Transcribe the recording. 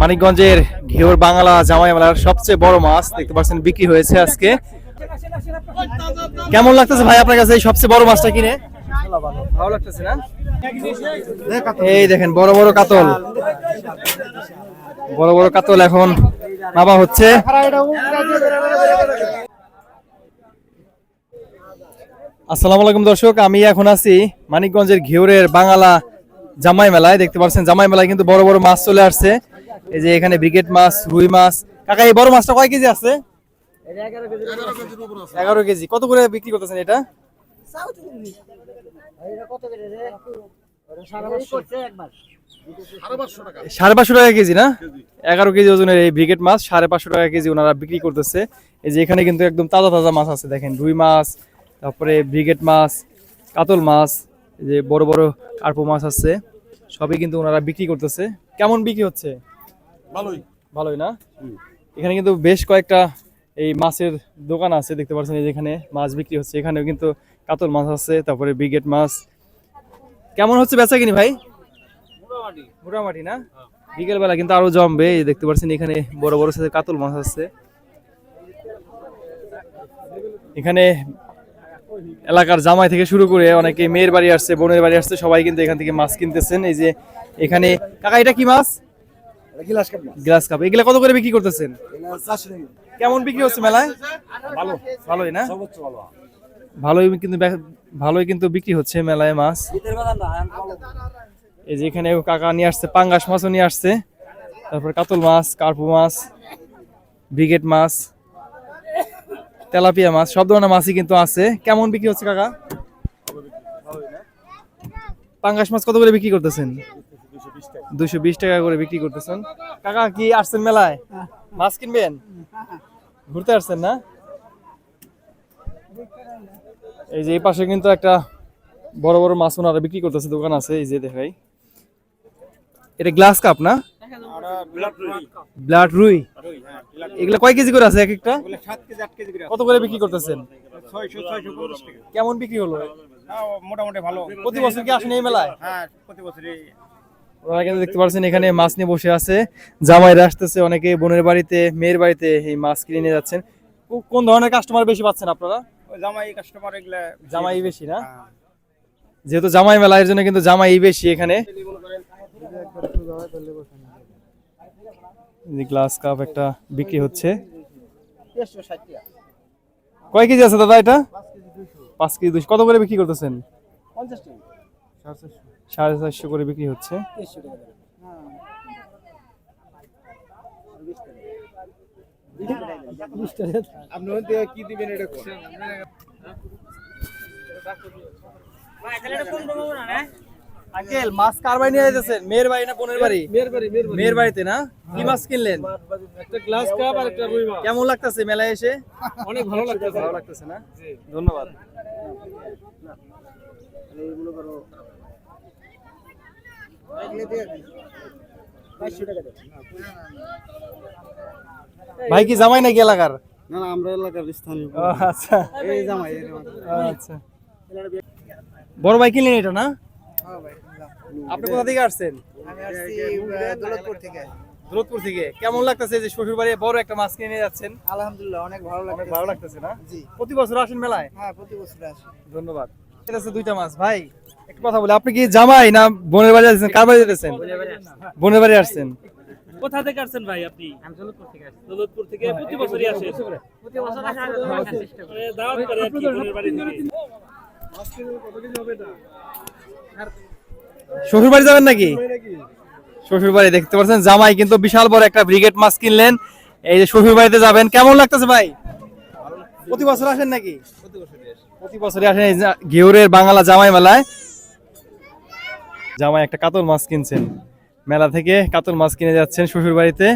মানিকগঞ্জের ঘিওর বাংলা জামাই মেলার সবচেয়ে বড় মাছ দেখতে পাচ্ছেন বিক্রি হয়েছে আজকে। কেমন লাগতেছে ভাই আপনার কাছে এই সবচেয়ে বড় মাছটা কিনে? ভালো লাগতেছে না? এই দেখেন বড় বড় কাতল। বড় বড় কাতল এখন নামা হচ্ছে। আসসালামু আলাইকুম দর্শক আমি এখন আছি মানিকগঞ্জের ঘিওরের বাংলা জামাই মেলায়। দেখতে পাচ্ছেন জামাই মেলায় কিন্তু বড় বড় মাছ চলে আসছে। এই যে এখানে ব্রিগেড মাছ, রুই মাছ। কাকা, এই বড় মাছটা কয় কেজি আছে? এগারো কেজি। কত করে বিক্রি করতেছেন এটা? সাড়ে পাঁচশো টাকা কেজি না? এগারো কেজি ওজনের এই ব্রিগেড মাছ, সাড়ে পাঁচশো টাকা কেজি ওনারা বিক্রি করতেছে। এই যে এখানে কিন্তু একদম তাজা তাজা মাছ আছে, দেখেন, রুই মাছ, তারপরে ব্রিগেড মাছ, কাতল মাছ যে বড় বড় কার্পো মাছ আছে, সবই কিন্তু ওনারা বিক্রি করতেছে। কেমন বিক্রি হচ্ছে? ভালোই। ভালোই না? এখানে কিন্তু বেশ কয়েকটা এই মাছের দোকান আছে দেখতে পাচ্ছেন এই যেখানে মাছ বিক্রি হচ্ছে। এখানেও কিন্তু কাতল মাছ আছে তারপরে ব্রিগেড মাছ। কেমন হচ্ছে বেচা কিনি ভাই মোটামুটি না? বিকেল বেলা কিন্তু আরও জমবে এই দেখতে পাচ্ছেন এখানে বড় বড় সাথে কাতল মাছ আছে। এখানে এলাকার জামাই থেকে শুরু করে অনেকে মেয়ের বাড়ি আসছে বোনের বাড়ি আসছে সবাই কিন্তু এখান থেকে মাছ কিনতেছেন। এই যে এখানে কাকা এটা কি মাছ? গিলাস কাপ গ্লাস কাপ। এগুলা কত করে বিক্রি করতেছেন? কেমন বিক্রি হচ্ছে মেলায়? ভালো। ভালোই না? সর্বোচ্চ ভালো। ভালোই কিন্তু ভালোই কিন্তু বিক্রি হচ্ছে মেলায় মাছ। না এই যে এখানে কাকা নিয়ে আসছে পাঙ্গাস মাছও নিয়ে আসছে। তারপর কাতল মাছ কার্পু মাছ ব্রিগেড মাছ তেলাপিয়া মাছ সব ধরনের মাছই কিন্তু আছে। কেমন বিক্রি হচ্ছে কাকা? পাঙ্গাস মাছ কত করে বিক্রি করতেছেন? দুশো বিশ টাকা করে বিক্রি করতেছেন। কাকা কি আসছেন মেলায়? মাছ কিনবেন? ঘুরতে আসছেন না? এই যে এই পাশে কিন্তু একটা বড় বড় মাছ ওনারা বিক্রি করতেছে দোকান আছে এই যে দেখাই। এটা গ্লাস কাপ না? ব্লাড রুই। এগুলা কয় কেজি করে আছে এক একটা? কত করে বিক্রি করতেছেন? কেমন বিক্রি হলো? মোটামুটি ভালো। প্রতি বছর কি আসেন এই মেলায়? হ্যাঁ প্রতি বছরই ওনারা কিন্তু দেখতে পাচ্ছেন এখানে মাছ নিয়ে বসে আছে। জামাইরা আসতেছে অনেকে বোনের বাড়িতে মেয়ের বাড়িতে এই মাছ কিনে নিয়ে যাচ্ছেন। কোন ধরনের কাস্টমার বেশি পাচ্ছেন আপনারা? জামাই কাস্টমার এগুলা জামাই বেশি না? হ্যাঁ। যেহেতু জামাই মেলা এর জন্য কিন্তু জামাই বেশি এখানে। গ্লাস কাপ একটা বিক্রি হচ্ছে। কয় কেজি আছে দাদা এটা? পাঁচ কেজি দুশো কত করে বিক্রি করতেছেন? সাড়ে চারশো করে বিক্রি হচ্ছে? আঙ্কেল মাছ কার বাড়ি নিয়ে মেয়ের বাড়ি না বোনের বাড়ি? মেয়ের বাড়িতে না? কি মাছ কিনলেন? একটা গ্লাস কাপ আর একটা রুই মাছ। কেমন লাগতেছে মেলায় এসে? অনেক ভালো লাগতেছে। ভালো লাগতেছে না? ধন্যবাদ। ভাই কি জামাই নাকি এলাকার? না না আমরা এলাকার স্থানীয়। আচ্ছা। এই জামাই আচ্ছা। বড় ভাই কিনলেন এটা না? আপনি কোথা থেকে আসছেন? আমি আসছি দৌলতপুর থেকে। দূরতপুর থেকে। কেমন লাগতেছে যে শ্বশুর বাড়ি বড় একটা মাছ কিনে যাচ্ছেন? আলহামদুলিল্লাহ অনেক ভালো লাগে ভালো লাগতেছে না? জি। প্রতি বছর আসেন মেলায়? হ্যাঁ প্রতি বছর আসি। ধন্যবাদ। এটা আছে দুইটা মাছ। ভাই একটা কথা বলি আপনি কি জামাই না বোনের বাড়ি আসছেন? কার বাড়ি যেতেছেন বোনের বাড়ি আসছেন। কোথা থেকে আসছেন ভাই আপনি? দৌলতপুর থেকে আসছি। দৌলতপুর থেকে প্রতি বছরই আসেন দাওয়াত করে আর কি বোনের বাড়ি শ্বশুর বাড়ি যাবেন নাকি? শ্বশুর বাড়ি দেখতে পাচ্ছেন জামাই কিন্তু বিশাল বড় একটা ব্রিগেড মাছ কিনলেন। এই যে শ্বশুর বাড়িতে যাবেন কেমন লাগতেছে ভাই? প্রতি বছর আসেন নাকি? প্রতি বছরই আসেন এই যে ঘিউরের বাংলা জামাই মেলায়। জামাই একটা কাতল মাছ কিনছেন। মেলা থেকে কাতল মাছ কিনে যাচ্ছেন শ্বশুর বাড়িতে